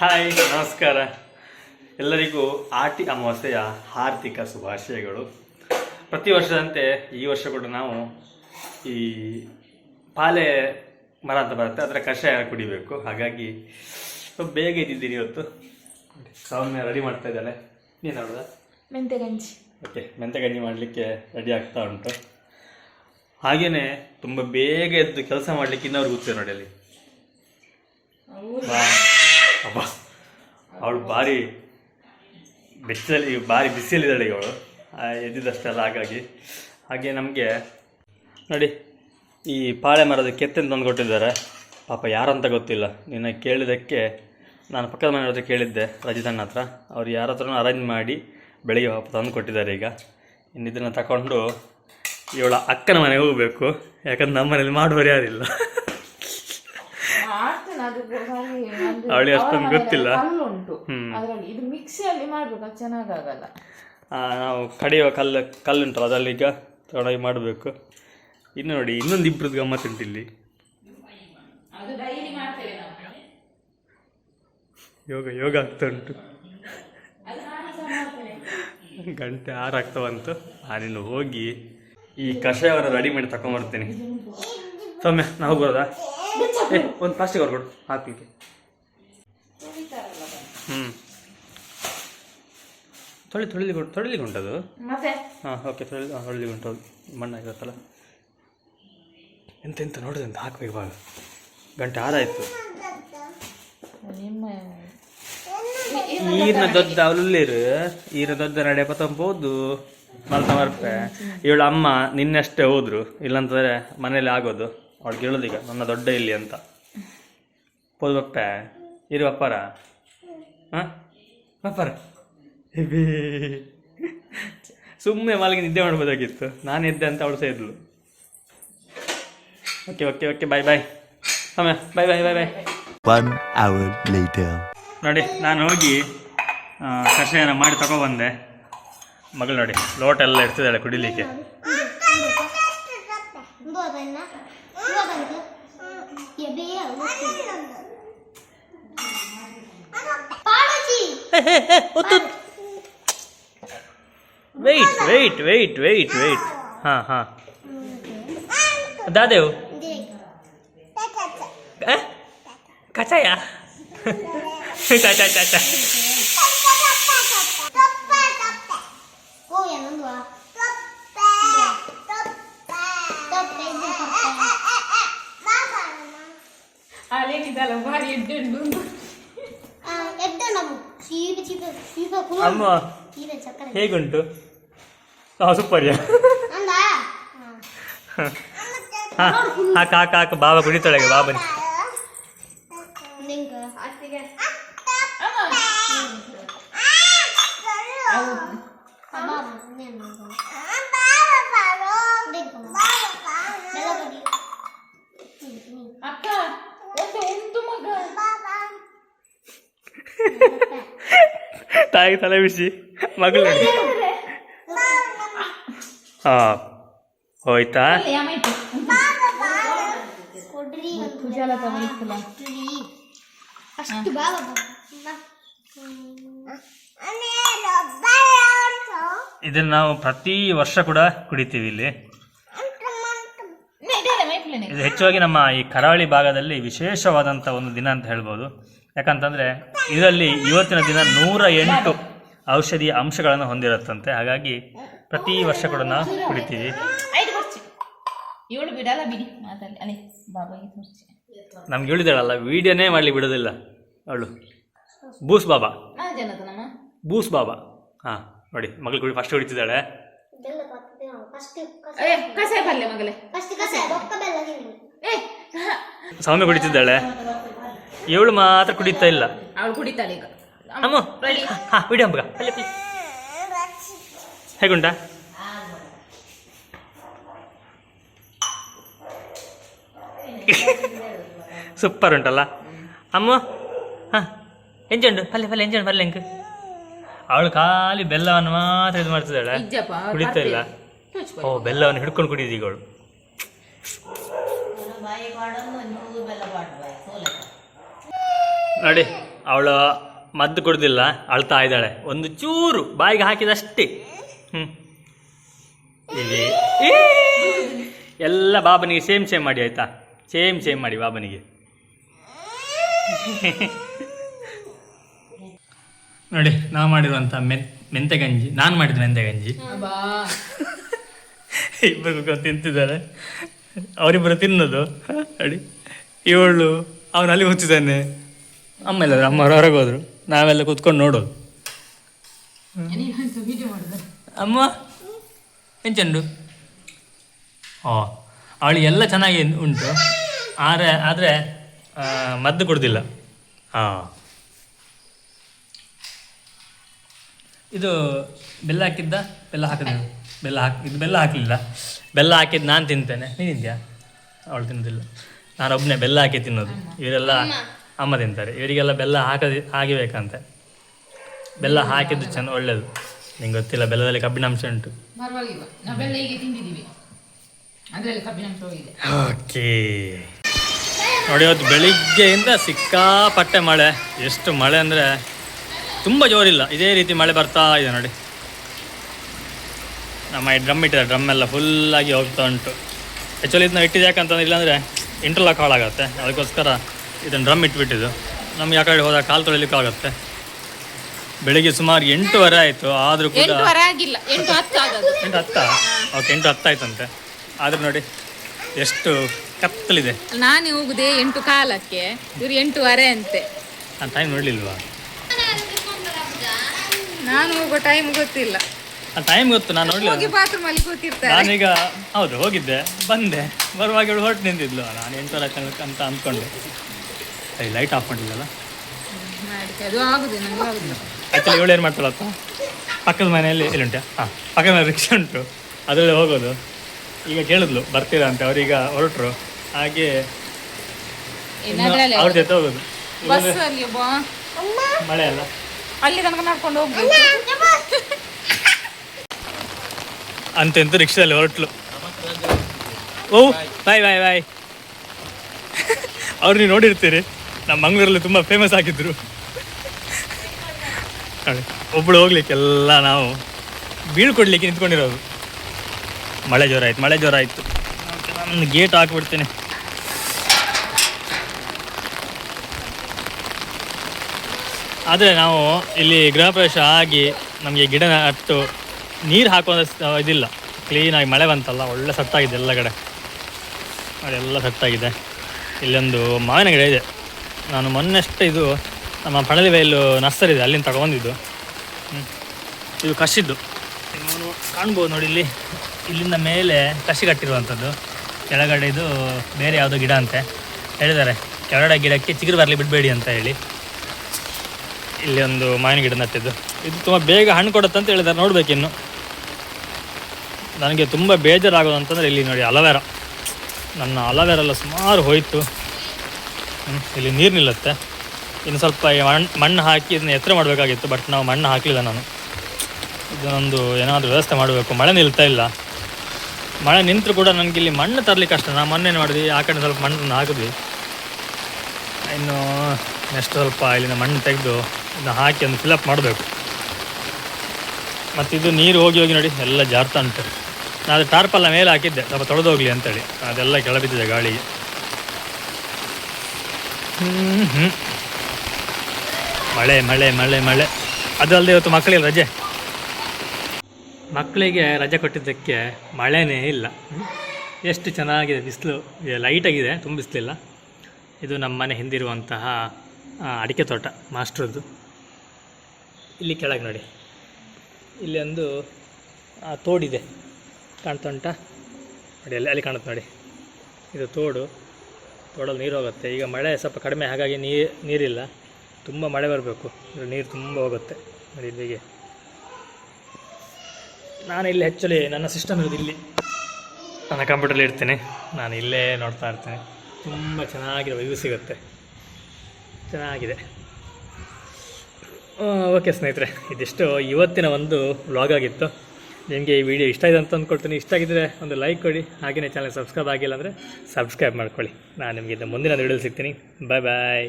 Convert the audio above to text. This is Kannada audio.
ಹಾಯ್ ನಮಸ್ಕಾರ. ಎಲ್ಲರಿಗೂ ಆಟಿ ಅಮಾವಾಸ್ಯೆಯ ಆರ್ಥಿಕ ಶುಭಾಶಯಗಳು. ಪ್ರತಿ ವರ್ಷದಂತೆ ಈ ವರ್ಷ ಕೂಡ ನಾವು ಈ ಪಾಲೆ ಮರ ಅಂತ ಬರುತ್ತೆ ಅದರ ಕಷಾಯ ಕುಡಿಬೇಕು. ಹಾಗಾಗಿ ಸ್ವಲ್ಪ ಬೇಗ ಇದ್ದಿದ್ದೀನಿ ಇವತ್ತು. ಸೌಮ್ಯ ರೆಡಿ ಮಾಡ್ತಾ ಇದ್ದಾಳೆ. ನೀನು ನೋಡ್ದ? ಮೆಂತೆ ಗಂಜಿ ಓಕೆ ಮೆಂತೆ ಗಂಜಿ ಮಾಡಲಿಕ್ಕೆ ರೆಡಿ ಆಗ್ತಾ ಉಂಟು. ಹಾಗೆಯೇ ತುಂಬ ಬೇಗ ಎದ್ದು ಕೆಲಸ ಮಾಡಲಿಕ್ಕೆ ಇನ್ನವ್ರು ಗೊತ್ತಿದೆ ನೋಡಿ ಅಲ್ಲಿ. ಅಬ್ಬಾ ಅವಳು ಭಾರಿ ಬೆಚ್ಚಲ್ಲಿ, ಭಾರಿ ಬಿಸಿಯಲ್ಲಿದ್ದಾಳೆ ಇವಳು. ಎದ್ದಿದ್ದಷ್ಟೆಲ್ಲ ಹಾಗಾಗಿ. ಹಾಗೆ ನಮಗೆ, ನೋಡಿ, ಈ ಪಾಳೆ ಮರದ ಕೆತ್ತನ್ನು ತಂದು ಕೊಟ್ಟಿದ್ದಾರೆ. ಪಾಪ ಯಾರಂತ ಗೊತ್ತಿಲ್ಲ. ನಿನ್ನ ಕೇಳಿದ್ದಕ್ಕೆ ನಾನು ಪಕ್ಕದ ಮನೆ ಹತ್ರ ಕೇಳಿದ್ದೆ ರಜಿತಣ್ಣ ಹತ್ರ. ಅವ್ರು ಯಾರ ಹತ್ರನೂ ಅರೇಂಜ್ ಮಾಡಿ ಬೆಳಿಗ್ಗೆ ಪಾಪ ತಂದು ಕೊಟ್ಟಿದ್ದಾರೆ ಈಗ. ಇನ್ನು ಇದನ್ನು ತಗೊಂಡು ಇವಳ ಅಕ್ಕನ ಮನೆಗೆ ಹೋಗಬೇಕು. ಯಾಕಂದ್ರೆ ನಮ್ಮ ಮನೇಲಿ ಮಾಡುವರು ಯಾರಿಲ್ಲ ಅವಳಿಗೆ ಅಷ್ಟೊಂದು ಗೊತ್ತಿಲ್ಲ. ಉಂಟು. ಅದರಲ್ಲಿ ಇದು ಮಿಕ್ಸಿಯಲ್ಲಿ ಮಾಡ್ಬೇಕು ಅದು ಚೆನ್ನಾಗಾಗಲ್ಲ. ಆ, ನಾವು ಕಡಿಯುವ ಕಲ್ಲು ಕಲ್ಲುಂಟಲ್ಲ ಅದರಲ್ಲಿ ಈಗ ತೊಡಗಿ ಮಾಡಬೇಕು. ಇನ್ನು ನೋಡಿ ಇನ್ನೊಂದು ಇಬ್ಬರದ್ದು ಇಲ್ಲಿ. ಡೈಲಿ ಮಾಡ್ತೇವೆ ನಾವು. ಯೋಗ ಯೋಗ ಆಗ್ತಾ ಉಂಟು. ಗಂಟೆ ಆರು ಆಗ್ತಾ ಬಂತು. ನಾನಿನ್ನು ಹೋಗಿ ಈ ಕಷಾಯವನ್ನು ರೆಡಿ ಮಾಡಿ ತಗೊಂಬರ್ತೀನಿ ಸೌಮ್ಯ ನಾವು ಹೋಗೋದಾ ಏ ಒಂದು ಪ್ಲಾಸ್ಟಿಕ್ ಕೊಡು ಹಾಕ್ಲಿಕ್ಕೆ. ಹ್ಞೂ ತೊಳಿ ತೊಳಿಲಿ ಉಂಟು ತೊಳಿಲಿಕ್ಕೆ ಉಂಟದು? ಹಾಂ ಓಕೆ ತೊಳಿ ತೊಳಿಲಿಕ್ಕೆ ಉಂಟು ಮಣ್ಣಾಗಿರುತ್ತಲ್ಲ ಎಂತ ಎಂತ ನೋಡಿದೆ ಅಂತ ಹಾಕ್ಬೇಕು ಇವಾಗ ಗಂಟೆ ಆರಾಯ್ತು ಈರ್ನ ದೊಡ್ಡ ಅವಲುಲ್ಲಿರು ಈರ ದೊಡ್ಡ ನಡೆ ಪತ್ತಂಬೋದು ಮಲ್ತ ಮರ್ಪೆ. ಇವಳ ಅಮ್ಮ ನಿನ್ನಷ್ಟೇ ಹೋದ್ರು ಇಲ್ಲಂತಂದ್ರೆ ಮನೇಲಿ ಆಗೋದು. ಅವಳಿಗೆ ಹೇಳೋದೀಗ ನನ್ನ ದೊಡ್ಡ ಇಲ್ಲಿ ಅಂತ. ಪೋದು ಬಪ್ಪೆ ಇರು ಅಪ್ಪಾರ. ಹಾಂ? ಅಪ್ಪಾರ. ಸುಮ್ಮನೆ ಮಲಗಿ ನಿದ್ದೆ ಮಾಡ್ಬೋದಾಗಿತ್ತು. ನಾನು ಎದ್ದೆ ಅಂತ ಅವಳು ಸಹ ಇದ್ಲು. Okay okay okay bye bye ಆಮೇಲೆ bye bye bye bye one hour later. ನೋಡಿ ನಾನು ಹೋಗಿ ಕಷಾಯನ ಮಾಡಿ ತಗೊಬಂದೆ ಮಗಳು ನೋಡಿ ಲೋಟ ಎಲ್ಲ ಇರ್ತಿದ್ದಾಳೆ ಕುಡಿಲಿಕ್ಕೆ. Wait wait wait wait wait ಹಾಂ ಹಾಂ ದಾದೇವು ಕಚಾಯ! Toppe! Toppe! ಅಲ್ಲೇನಿದಲ್ಲ ಭಾರಿ ಎಡ್ಡುಂಡು ಅಮ್ಮ ಚೀಪ ಚಕ್ಕರೆ ಹೇಗುಂಟು ಹಾಂ ಸೂಪರ್ಯಾ ಅಂದ ಹಾಂ ಹಾಕ ಹಾಕ ಹಾಕ ಬಾಬಾ ಕುಡಿತಾಳೆ ಈಗ, ಬಾಬಾ ನಿಂಗ ಅತ್ತಿಗೆ ಅಕ್ಕ ಒಂದು ಉಂಟು ಮಗ ತಾಯಿ ತಲೆ ಬಿಸಿ. ಮಗಳು ಹಾ ಹೋಯ್ತಾ? ಇದನ್ನು ನಾವು ಪ್ರತಿ ವರ್ಷ ಕೂಡ ಕುಡಿತೀವಿ ಇಲ್ಲಿ. ಇದು ಹೆಚ್ಚಾಗಿ ನಮ್ಮ ಈ ಕರಾವಳಿ ಭಾಗದಲ್ಲಿ ವಿಶೇಷವಾದಂಥ ಒಂದು ದಿನ ಅಂತ ಹೇಳ್ಬೋದು. ಯಾಕಂತಂದರೆ ಇದರಲ್ಲಿ ಇವತ್ತಿನ ದಿನ ನೂರ ಎಂಟು ಔಷಧಿಯ ಅಂಶಗಳನ್ನು ಹೊಂದಿರುತ್ತಂತೆ. ಹಾಗಾಗಿ ಪ್ರತಿ ವರ್ಷ ಕೂಡ ನಾವು ಕುಡಿತೀವಿ. ಐದು ಕೊಡ್ಚಿ ಇವಳು ಬಿಡಲ್ಲ ಬಿಡಿ ಮಾತಲ್ಲಿ. ಅಲೆ ಬಾಬಾಗೆ ತೋರ್ಚಿ ನಮ್ಗೆ ಹೇಳಿದಾಳಲ್ಲ ವಿಡಿಯೋನೇ ಮಾಡಲಿ ಬಿಡೋದಿಲ್ಲ ಅವಳು. ಬೂಸ್ ಬಾಬಾ. ಬೂಸ್ ಬಾಬಾ. ಹಾಂ ನೋಡಿ ಮಗಳು ಕುಡಿ ಫಸ್ಟ್ ಕುಡಿತಿದ್ದಾಳೆ. ಸೌಮ್ಯ ಕುಡಿತಿದ್ದಾಳೆ. ಇವಳು ಮಾತ್ರ ಕುಡಿತಾ ಇಲ್ಲ. ಅವಳು ಕುಡಿತಾಳೆ ಈಗ. ಅಮ್ಮ ರೆಡಿ ಹಾಂ ಹೇಗುಂಟಾ? ಸೂಪರ್ ಉಂಟಲ್ಲ. ಅಮ್ಮ ಹಾ ಎಂಜುಂಡು ಪಲ್ಲೆ ಪಲ್ಲೆ ಎಂಜುಂಡು ಪಲ್ಲೆ ಹೆಂಗೆ ಅವಳು ಖಾಲಿ ಬೆಲ್ಲವನ್ನು ಮಾತ್ರ ಇದು ಮಾಡ್ತಿದ್ದಾಳೆ. ಇಜ್ಜಪ್ಪ ಕುಡಿತಾ ಇಲ್ಲ. ಓ ಬೆಲ್ಲವನ್ನು ಹಿಡ್ಕೊಂಡು ಕುಡಿದೀಗ ಅವಳು. ನೋಡಿ ಅವಳು ಮದ್ದು ಕುಡ್ದಿಲ್ಲ ಅಳ್ತಾ ಇದ್ದಾಳೆ. ಒಂದು ಚೂರು ಬಾಯಿಗೆ ಹಾಕಿದಷ್ಟೇ. ಹ್ಞೂ ಇಲ್ಲಿ. ಎಲ್ಲ ಬಾಬನಿಗೆ ಸೇಮ್ ಸೇಮ್ ಮಾಡಿ ಆಯ್ತಾ? ಸೇಮ್ ಸೇಮ್ ಮಾಡಿ ಬಾಬನಿಗೆ. ನೋಡಿ ನಾವು ಮಾಡಿರುವಂಥ ಮೆನ್ ಮೆಂತೆ ಗಂಜಿ. ನಾನು ಮಾಡಿದ ಮೆಂತೆ ಗಂಜಿ. ಇಬ್ಬರು ತಿಂತಿದ್ದಾರೆ. ಅವರಿಬ್ಬರು ತಿನ್ನೋದು. ನೋಡಿ ಇವಳು ಅವನು ಅಲ್ಲಿ ಕೂತಿದ್ದಾನೆ ಅಮ್ಮ ಇಲ್ಲ ಅಮ್ಮ ಹೊರಗೆ ಹೋದ್ರು. ನಾವೆಲ್ಲ ಕೂತ್ಕೊಂಡು ನೋಡೋದು. ಅಮ್ಮ, ಏನು ಎಂಚಂಡು ಓ ಅವಳು ಎಲ್ಲ ಚೆನ್ನಾಗಿ ಉಂಟು. ಆದರೆ ಆದರೆ ಮದ್ದು ಕೊಡ್ದಿಲ್ಲ. ಹಾಂ. ಇದು ಬೆಲ್ಲ ಹಾಕಿದ್ದ? ಬೆಲ್ಲ ಹಾಕಿದ? ಬೆಲ್ಲ ಹಾಕಿ, ಇದು ಬೆಲ್ಲ ಹಾಕಲಿಲ್ಲ. ಬೆಲ್ಲ ಹಾಕಿದ್ದು ನಾನು ತಿಂತೇನೆ. ನೀನು ತಿಂದ್ಯಾ ಅವಳು ತಿನ್ನೋದಿಲ್ಲ ನಾನು ಒಬ್ಬನೇ ಬೆಲ್ಲ ಹಾಕಿ ತಿನ್ನೋದು. ಇವರೆಲ್ಲ ಅಮ್ಮ ತಿಂತಾರೆ. ಇವರಿಗೆಲ್ಲ ಬೆಲ್ಲ ಹಾಕದಿ ಆಗಿಬೇಕಂತೆ ಬೆಲ್ಲ ಹಾಕಿದ್ದು ಚೆನ್ನ ಒಳ್ಳೆಯದು ನಿಂಗೆ ಗೊತ್ತಿಲ್ಲ ಬೆಲ್ಲದಲ್ಲಿ ಕಬ್ಬಿಣಾಂಶ ಉಂಟು. ಓಕೆ. ನೋಡಿ ಇವತ್ತು ಬೆಳಿಗ್ಗೆಯಿಂದ ಸಿಕ್ಕಾಪಟ್ಟೆ ಮಳೆ. ಎಷ್ಟು ಮಳೆ ಅಂದರೆ ತುಂಬ ಜೋರಿಲ್ಲ. ಇದೇ ರೀತಿ ಮಳೆ ಬರ್ತಾ ಇದೆ ನೋಡಿ. ನಮ್ಮ ಈ ಡ್ರಮ್ ಇಟ್ಟಿದೆ ಡ್ರಮ್ ಎಲ್ಲ ಫುಲ್ಲಾಗಿ ಹೋಗ್ತಾ ಉಂಟು. ಆ್ಯಕ್ಚುಲಿ ಇದನ್ನ ಇಟ್ಟಿದ್ದು ಯಾಕಂತಂದ್ರೆ ಇಲ್ಲಾಂದರೆ ಇಂಟರ್ಲಾಕ್ ಹಾಳಾಗುತ್ತೆ. ಅದಕ್ಕೋಸ್ಕರ ಇದನ್ನು ಡ್ರಮ್ ಇಟ್ಬಿಟ್ಟಿದ್ದು. ನಮ್ಗೆ ಆ ಕಡೆ ಹೋದಾಗ ಕಾಲು ತೊಳಿಲಿಕ್ಕೆ ಆಗುತ್ತೆ. ಬೆಳಿಗ್ಗೆ ಸುಮಾರು ಎಂಟೂವರೆ ಆಯಿತು ಆದರೂ ಕೂಡ ಎಂಟುವರೆ ಆಗಿಲ್ಲ ಎಂಟು ಹತ್ತು ಆಗೋದು ಎಂಟು ಹತ್ತ? ಓಕೆ ಎಂಟು ಹತ್ತಾಯ್ತಂತೆ ಆದ್ರೂ ನೋಡಿ ಎಷ್ಟು ಕತ್ತಲಿದೆ. ನಾನೇ ಹೋಗುದೆ ಎಂಟು ಕಾಲಕ್ಕೆ ಇವ್ರು ಎಂಟುವರೆ ಅಂತೆ. ನಾನು ಟೈಮ್ ನೋಡಲಿಲ್ವಾ? ನಾನು ಹೋಗೋ ಟೈಮ್ ಗೊತ್ತಿಲ್ಲ. ಆ ಟೈಮ್ ಗೊತ್ತು ನಾನು ಹೋಗಿ ನೋಡಲಿಲ್ಲ ಬಾತ್ರೂಮ್ ಅಲ್ಲಿ ಕೂತಿರ್ತಾರೆ. ನಾನೀಗ ಹೌದು ಹೋಗಿದ್ದೆ ಬಂದೆ. ಬರುವಾಗ ಇವಳು ಹೊರಟು ನಿಂತಿದ್ಲು. ನಾನು ಎಂಟರ ತನಕ ಅಂತ ಅಂದ್ಕೊಂಡೆ. ಈ ಲೈಟ್ ಆಫ್ ಮಾಡಿಲ್ಲಲ್ಲ ಅದು ಆಗುದಿಲ್ಲ ನಂಗೆ ಆಗುದಿಲ್ಲ. ಆ್ಯಕ್ಚುಲಿ ಇವಳು ಏನು ಮಾಡ್ತಾಳಪ್ಪ? ಪಕ್ಕದ ಮನೆಯಲ್ಲಿ ಎಲ್ಲಿಂಟೆ ಹಾಂ ಪಕ್ಕದ ಮನೆ ರಿಕ್ಷಾ ಉಂಟು. ಅದರಲ್ಲಿ ಹೋಗೋದು. ಈಗ ಕೇಳಿದ್ಲು ಬರ್ತೀರಾ ಅಂತ ಅವರೀಗ ಹೊರಟರು. ಹಾಗೆ ಅವ್ರ ಜೊತೆ ಹೋಗೋದು. ಬಸ್ ಅಲ್ಲಿ ಒಬ್ಬ ಮಳೆ ಅಲ್ಲ. ಅಲ್ಲಿ ತನಕ ನಡ್ಕೊಂಡು ಹೋಗ್ಬೇಕು ಅಂತೆಂತ ರಿಕ್ಷಾದಲ್ಲಿ ಹೊರಟ್ಲು. ಓ ಬಾಯ್ ಬಾಯ್ ಬಾಯ್ ಅವ್ರು ನೀವು ನೋಡಿರ್ತೀರಿ. ನಮ್ಮ ಮಂಗಳೂರಲ್ಲಿ ತುಂಬ ಫೇಮಸ್ ಆಗಿದ್ರು. ನೋಡಿ ಒಬ್ಬಳು ಹೋಗ್ಲಿಕ್ಕೆಲ್ಲ ನಾವು ಬೀಳ್ಕೊಡ್ಲಿಕ್ಕೆ ನಿಂತ್ಕೊಂಡಿರೋದು. ಮಳೆ ಜ್ವರ ಆಯ್ತು ಮಳೆ ಜ್ವರ ಆಯಿತು ನಾನು ಗೇಟ್ ಹಾಕ್ಬಿಡ್ತೇನೆ. ಆದರೆ ನಾವು ಇಲ್ಲಿ ಗೃಹ ಪ್ರವೇಶ ಆಗಿ ನಮಗೆ ಗಿಡ ಅಷ್ಟು ನೀರು ಹಾಕುವಂಥ ಇದಿಲ್ಲ. ಕ್ಲೀನಾಗಿ ಮಳೆ ಬಂತಲ್ಲ, ಒಳ್ಳೆ ಸತ್ತಾಗಿದೆ ಎಲ್ಲ ಕಡೆ. ಎಲ್ಲ ಸತ್ತಾಗಿದೆ. ಇಲ್ಲೊಂದು ಮಾವಿನ ಗಿಡ ಇದೆ. ನಾನು ಮೊನ್ನೆಷ್ಟೇ ಇದು ನಮ್ಮ ಪಣಲಿ ಬೈಲು ನರ್ಸರಿ ಇದೆ, ಅಲ್ಲಿಂದ ತಗೊಂಡಿದ್ದು. ಇದು ಕಸಿದ್ದು ನೀವು ಕಾಣ್ಬೋದು ನೋಡಿ ಇಲ್ಲಿ. ಇಲ್ಲಿಂದ ಮೇಲೆ ಕಸಿ ಕಟ್ಟಿರುವಂಥದ್ದು. ಕೆಳಗಡೆ ಇದು ಬೇರೆ ಯಾವುದೋ ಗಿಡ ಅಂತೆ. ಹೇಳಿದ್ದಾರೆ, ಕೆಳಗಡೆ ಗಿಡಕ್ಕೆ ಚಿಗುರು ಬರಲಿ ಬಿಡಬೇಡಿ ಅಂತ ಹೇಳಿ. ಇಲ್ಲಿ ಒಂದು ಮಾವಿನ ಗಿಡ ನಟ್ಟಿದ್ದು. ಇದು ತುಂಬ ಬೇಗ ಹಣ್ಣು ಕೊಡುತ್ತೆ ಅಂತ ಹೇಳಿದ್ದಾರೆ ನೋಡ್ಬೇಕಿನ್ನು ನನಗೆ ತುಂಬ ಬೇಜಾರಾಗೋದು ಅಂತಂದರೆ ಇಲ್ಲಿ ನೋಡಿ ಅಲವೇರ. ನನ್ನ ಅಲವೇರೆಲ್ಲ ಸುಮಾರು ಹೋಯಿತು. ಇಲ್ಲಿ ನೀರು ನಿಲ್ಲುತ್ತೆ. ಇನ್ನು ಸ್ವಲ್ಪ ಮಣ್ಣು ಮಣ್ಣು ಹಾಕಿ ಇದನ್ನ ಎತ್ತರ ಮಾಡಬೇಕಾಗಿತ್ತು ಬಟ್ ನಾವು ಮಣ್ಣು ಹಾಕಲಿಲ್ಲ ನಾನು. ಇದನ್ನೊಂದು ಏನಾದರೂ ವ್ಯವಸ್ಥೆ ಮಾಡಬೇಕು. ಮಳೆ ನಿಲ್ತಾ ಇಲ್ಲ. ಮಳೆ ನಿಂತರೂ ಕೂಡ ನನಗೆ ಇಲ್ಲಿ ಮಣ್ಣು ತರಲಿಕ್ಕೆ ಕಷ್ಟ. ನಾವು ಮೊನ್ನೆ ಮಾಡಿದ್ವಿ ಆ ಕಡೆ ಸ್ವಲ್ಪ ಮಣ್ಣನ್ನು ಹಾಕಿದ್ವಿ. ಇನ್ನು ನೆಕ್ಸ್ಟ್ ಸ್ವಲ್ಪ ಇಲ್ಲಿನ ಮಣ್ಣು ತೆಗೆದು ಇದನ್ನ ಹಾಕಿ ಒಂದು ಫಿಲಪ್ ಮಾಡಬೇಕು. ಮತ್ತು ಇದು ನೀರು ಹೋಗಿ ಹೋಗಿ ನೋಡಿ, ಎಲ್ಲ ಜಾರ್ತಾ ಉಂಟು. ನಾನು ಟಾರ್ಪಲ್ಲ ಮೇಲೆ ಹಾಕಿದ್ದೆ. ಸ್ವಲ್ಪ ತೊಳೆದೋಗ್ಲಿ ಅಂತೇಳಿ. ಅದೆಲ್ಲ ಕೆಳಬಿದ್ದಿದೆ ಗಾಳಿಗೆ. ಹ್ಮ್. ಮಳೆ ಮಳೆ ಮಳೆ ಮಳೆ. ಅದು ಅಲ್ಲದೆ ಇವತ್ತು ಮಕ್ಕಳಿಗೆ ರಜೆ. ಮಕ್ಕಳಿಗೆ ರಜೆ ಕೊಟ್ಟಿದ್ದಕ್ಕೆ ಮಳೆನೇ ಇಲ್ಲ. ಎಷ್ಟು ಚೆನ್ನಾಗಿದೆ ಬಿಸಿಲು. ಲೈಟಾಗಿದೆ ತುಂಬ ಬಿಸಿಲಿಲ್ಲ ಇದು ನಮ್ಮ ಮನೆ ಹಿಂದಿರುವಂತಹ ಅಡಿಕೆ ತೋಟ, ಮಾಸ್ಟ್ರದ್ದು. ಇಲ್ಲಿ ಕೆಳಗೆ ನೋಡಿ. ಇಲ್ಲಿ ಒಂದು ತೋಡಿದೆ. ಕಾಣ್ತಾ ನೋಡಿ, ಅಲ್ಲಿ ಅಲ್ಲಿ ಕಾಣುತ್ತೆ ನೋಡಿ. ಇದು ತೋಡು. ತೋಡಲ್ಲಿ ನೀರು ಹೋಗುತ್ತೆ. ಈಗ ಮಳೆ ಸ್ವಲ್ಪ ಕಡಿಮೆ, ಹಾಗಾಗಿ ನೀರು ನೀರಿಲ್ಲ. ತುಂಬ ಮಳೆ ಬರಬೇಕು. ನೀರು ತುಂಬ ಹೋಗುತ್ತೆ. ಇಲ್ಲಿಗೆ. ನಾನು ಇಲ್ಲಿ ಆ್ಯಕ್ಚುಲಿ ನನ್ನ ಸಿಸ್ಟಮ್ ಇರೋದು ಇಲ್ಲಿ. ನನ್ನ ಕಂಪ್ಯೂಟರ್ಲಿ ಇರ್ತೀನಿ. ನಾನು ಇಲ್ಲೇ ನೋಡ್ತಾ ಇರ್ತೀನಿ. ತುಂಬ ಚೆನ್ನಾಗಿರೋ ವ್ಯೂ ಸಿಗುತ್ತೆ. ಚೆನ್ನಾಗಿದೆ. ಓಕೆ ಸ್ನೇಹಿತರೆ, ಇದಿಷ್ಟು ಇವತ್ತಿನ ಒಂದು ವ್ಲಾಗ್ ಆಗಿತ್ತು. ನಿಮಗೆ ಈ ವಿಡಿಯೋ ಇಷ್ಟ ಇದೆ ಅಂತ ಅಂದ್ಕೊಳ್ತೀನಿ ಇಷ್ಟ ಆಗಿದ್ದರೆ ಒಂದು ಲೈಕ್ ಕೊಡಿ. ಹಾಗೆಯೇ ಚಾನಲ್ ಸಬ್ಸ್ಕ್ರೈಬ್ ಆಗಿಲ್ಲ ಅಂದರೆ ಸಬ್ಸ್ಕ್ರೈಬ್ ಮಾಡ್ಕೊಳ್ಳಿ. ನಾನು ನಿಮಗೆ ಮುಂದಿನ ವಿಡಿಯೋಲಿ ಸಿಗ್ತೀನಿ. ಬಾಯ್ ಬಾಯ್